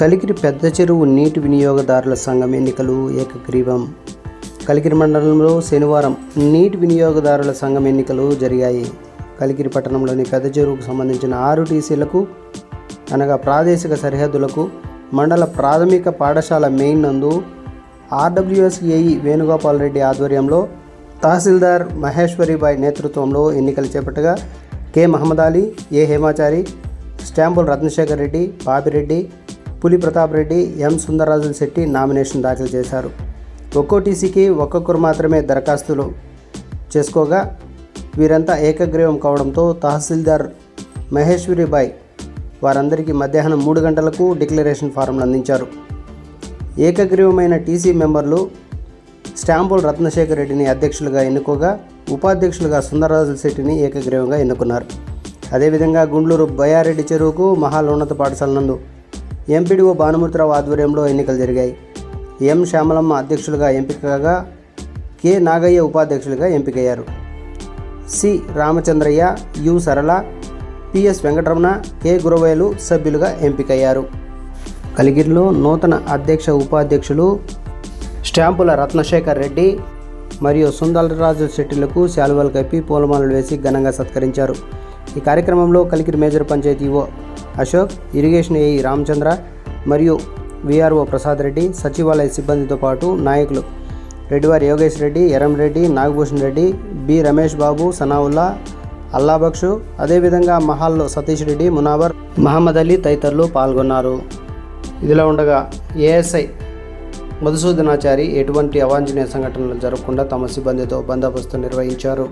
కలికిరి పెద్ద చెరువు నీటి వినియోగదారుల సంఘం ఎన్నికలు ఏకగ్రీవం. కలికిరి మండలంలో శనివారం నీటి వినియోగదారుల సంఘం ఎన్నికలు జరిగాయి. కలికిరి పట్టణంలోని పెద్ద చెరువుకు సంబంధించిన ఆరు టీసీలకు అనగా ప్రాదేశిక సరిహద్దులకు మండల ప్రాథమిక పాఠశాల మెయిన్ నందు ఆర్డబ్ల్యూఎస్ఏఈ వేణుగోపాల్ రెడ్డి ఆధ్వర్యంలో తహసీల్దార్ మహేశ్వరిబాయ్ నేతృత్వంలో ఎన్నికలు చేపట్టగా కె. మహమ్మద్ అలీ ఏ. హేమాచారి స్టాంపుల్ రత్నశేఖర్ రెడ్డి పాపిరెడ్డి పులి ప్రతాప్ రెడ్డి ఎం సుందరరాజుల శెట్టి నామినేషన్ దాఖలు చేశారు. ఒక్కో టీసీకి ఒక్కొక్కరు మాత్రమే దరఖాస్తులు చేసుకోగా వీరంతా ఏకగ్రీవం కావడంతో తహసీల్దార్ మహేశ్వరిబాయ్ వారందరికీ మధ్యాహ్నం మూడు గంటలకు డిక్లరేషన్ ఫారంలు అందించారు. ఏకగ్రీవమైన టీసీ మెంబర్లు స్టాంపుల్ రత్నశేఖర్ రెడ్డిని అధ్యక్షులుగా ఎన్నుకోగా ఉపాధ్యక్షులుగా సుందరరాజుల శెట్టిని ఏకగ్రీవంగా ఎన్నుకున్నారు. అదేవిధంగా గుండ్లూరు బయారెడ్డి చెరువుకు మహాల్ ఉన్నత పాఠశాల నందు ఎంపీడీఓ భానుమూర్తిరావు ఆధ్వర్యంలో ఎన్నికలు జరిగాయి. ఎం. శ్యామలమ్మ అధ్యక్షులుగా ఎంపిక కాగా కె. నాగయ్య ఉపాధ్యక్షులుగా ఎంపికయ్యారు. C. Ramachandraiah U. Sarala PS Venkataramana K. Guravelu సభ్యులుగా ఎంపికయ్యారు. కలిగిరిలో నూతన అధ్యక్ష ఉపాధ్యక్షులు స్టాంపుల రత్నశేఖర్ రెడ్డి మరియు సుందరరాజు శెట్టిలకు శాలువాలు కప్పి పూలమాలలు వేసి ఘనంగా సత్కరించారు. ఈ కార్యక్రమంలో Kalikiri major panchayat O Ashok irrigation AE Ramachandra మరియు విఆర్ఓ ప్రసాద్ రెడ్డి సచివాలయ సిబ్బందితో పాటు నాయకులు రెడ్డివారి యోగేష్ రెడ్డి ఎర్రంరెడ్డి నాగభూషణ్ రెడ్డి బి రమేష్ బాబు సనావుల్లా అల్లాబక్షు అదేవిధంగా మహాల్లో సతీష్ రెడ్డి మునావర్ మహమ్మద్ అలీ తదితరులు పాల్గొన్నారు. ఇదిలా ఉండగా ఏఎస్ఐ మధుసూదనాచారి ఎటువంటి అవాంఛనీయ సంఘటనలు జరగకుండా తమ సిబ్బందితో బందోబస్తు నిర్వహించారు.